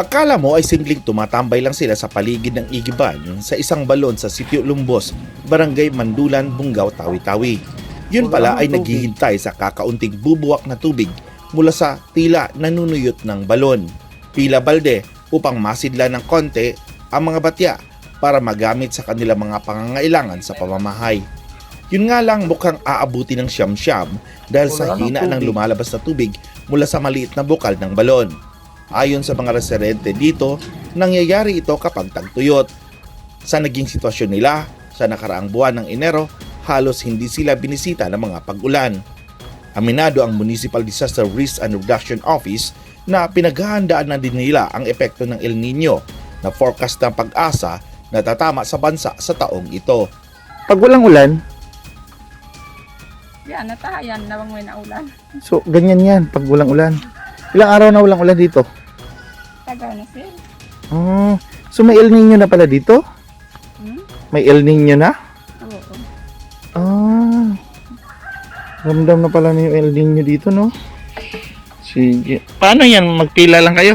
Akala mo ay simpleng tumatambay lang sila sa paligid ng Igiban sa isang balon sa Sitio Lumbos, Barangay Mandulan, Bungaw, Tawi-Tawi. Yun pala ay naghihintay sa kakaunting bubuwak na tubig mula sa tila nanunuyot ng balon. Pila balde upang masidla ng konti ang mga batya para magamit sa kanilang mga pangangailangan sa pamamahay. Yun nga lang mukhang aabuti ng siyam-siyam dahil sa hina ng lumalabas na tubig mula sa maliit na bukal ng balon. Ayon sa mga residente dito, nangyayari ito kapag tagtuyot. Sa naging sitwasyon nila sa nakaraang buwan ng Enero, halos hindi sila binisita ng mga pag-ulan. Aminado ang Municipal Disaster Risk and Reduction Office na pinaghahandaan na din nila ang epekto ng El Nino na forecast ng pag-asa na tatama sa bansa sa taong ito. Pag walang ulan, Yan, natahayan na bang may naulan. so ganyan yan pag walang ulan. Ilang araw na walang ulan dito? Tagal na sir. Oh, so may El Nino na pala dito? Hmm? May El Nino na? Oo. Ah. Ramdam na pala na yung El Nino dito, no? Sige. Paano yan? Magpila lang kayo?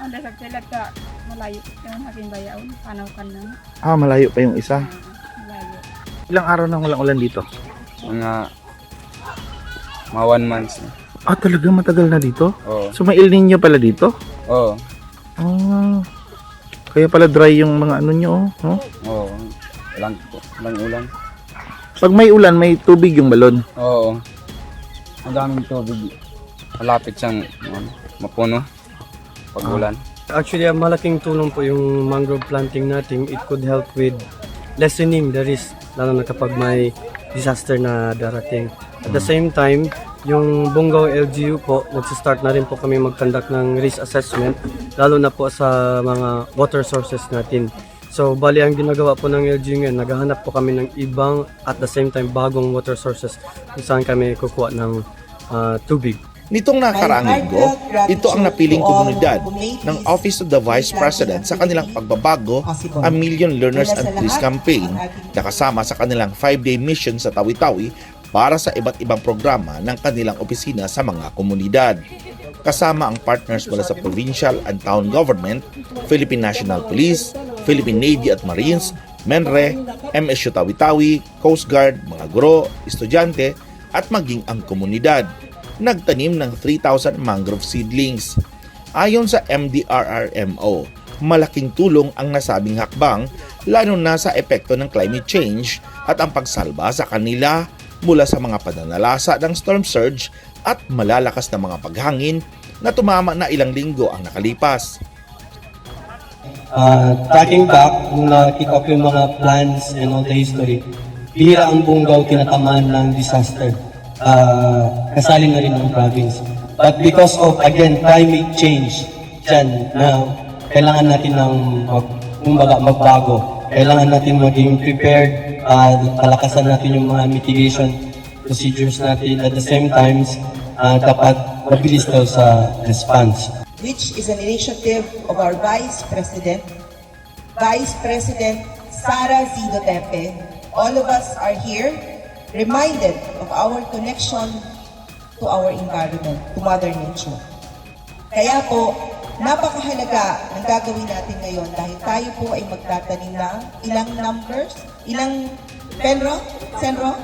Ang dasag sila ka malayo. Yung aking bayaon. Panaw ka na. Ah, malayo pa yung isa. Malayo. Ilang araw na walang ulan dito? Mga mga one months na. Ah, talaga matagal na dito? Oo. So may El Nino pala dito? Oo. Ah. Kaya pala dry yung mga ano nyo, oh. no? Oo. Walang, walang ulan. Pag may ulan, may tubig yung balon. Oo. Ang daming tubig. Malapit siyang ano, mapuno. Pag ulan. Actually, ang malaking tulong po yung mangrove planting natin. It could help with lessening the risk, lalo na kapag may disaster na darating. At the same time, yung Bungaw LGU po, nagsistart na rin po kami mag-conduct ng risk assessment, lalo na po sa mga water sources natin. So, bali ang ginagawa po ng LGU ngayon, naghahanap po kami ng ibang at the same time bagong water sources kung saan kami kukuha ng ah, tubig. Nitong nakaraang linggo, ito ang napiling komunidad ng Office of the Vice President sa kanilang pagbabago ang Million Learners and Peace Campaign na kasama sa kanilang 5-day mission sa Tawi-Tawi para sa iba't ibang programa ng kanilang opisina sa mga komunidad. Kasama ang partners mula sa provincial and town government, Philippine National Police, Philippine Navy at Marines, MENRE, MSU Tawi-Tawi, Coast Guard, mga guro, estudyante at maging ang komunidad nagtanim ng 3,000 mangrove seedlings. Ayon sa MDRRMO, malaking tulong ang nasabing hakbang lalo na sa epekto ng climate change at ang pagsalba sa kanila mula sa mga pananalasa ng storm surge at malalakas na mga paghangin na tumama na ilang linggo ang nakalipas. uh, tracking back, nung na-kick off yung mga plans and all the history, bihira ang Bungaw tinatamaan ng disaster. Uh, kasali na rin ng province. But because of, again, climate change, dyan, na kailangan natin ng, mag, kumbaga, magbago. Kailangan natin maging prepared, uh, palakasan natin yung mga mitigation procedures natin. At the same time, uh, dapat mabilis daw sa response. which is an initiative of our Vice President, Vice President Sara Z. Duterte. All of us are here reminded of our connection to our environment, to Mother Nature. Kaya po, napakahalaga ang gagawin natin ngayon dahil tayo po ay magtatanim ng ilang numbers, ilang Penro? Senro?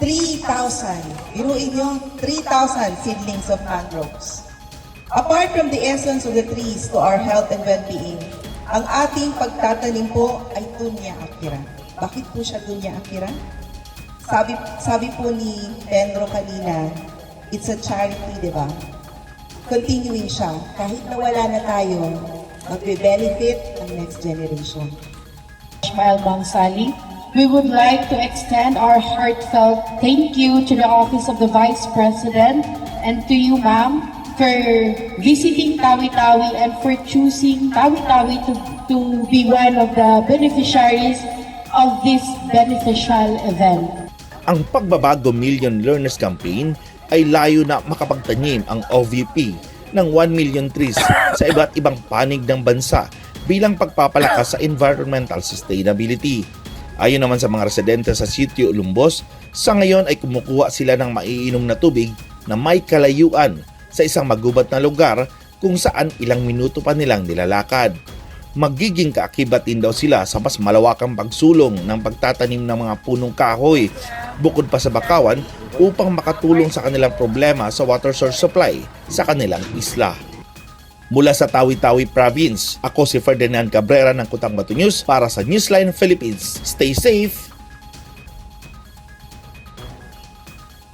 3,000. Biruin nyo, 3,000 seedlings of mangroves. Apart from the essence of the trees to our health and well-being, ang ating pagtatanim po ay Dunya Akira. Bakit po siya Dunya Akira? Sabi, sabi po ni Pedro kanina, it's a charity, di ba? Continuing siya. Kahit nawala na tayo, magbe-benefit ang next generation. Ishmael Bangsali. We would like to extend our heartfelt thank you to the Office of the Vice President and to you, ma'am, for visiting Tawi-Tawi and for choosing Tawi-Tawi to, to be one of the beneficiaries of this beneficial event. Ang Pagbabago Million Learners Campaign ay layo na makapagtanim ang OVP ng 1 million trees sa iba't ibang panig ng bansa bilang pagpapalakas sa environmental sustainability. Ayon naman sa mga residente sa Sitio Lumbos, sa ngayon ay kumukuha sila ng maiinom na tubig na may kalayuan sa isang magubat na lugar kung saan ilang minuto pa nilang nilalakad. Magiging kaakibat din daw sila sa mas malawakang pagsulong ng pagtatanim ng mga punong kahoy bukod pa sa bakawan upang makatulong sa kanilang problema sa water source supply sa kanilang isla. Mula sa Tawi-Tawi Province, ako si Ferdinand Cabrera ng Kutang Bato News para sa Newsline Philippines. Stay safe!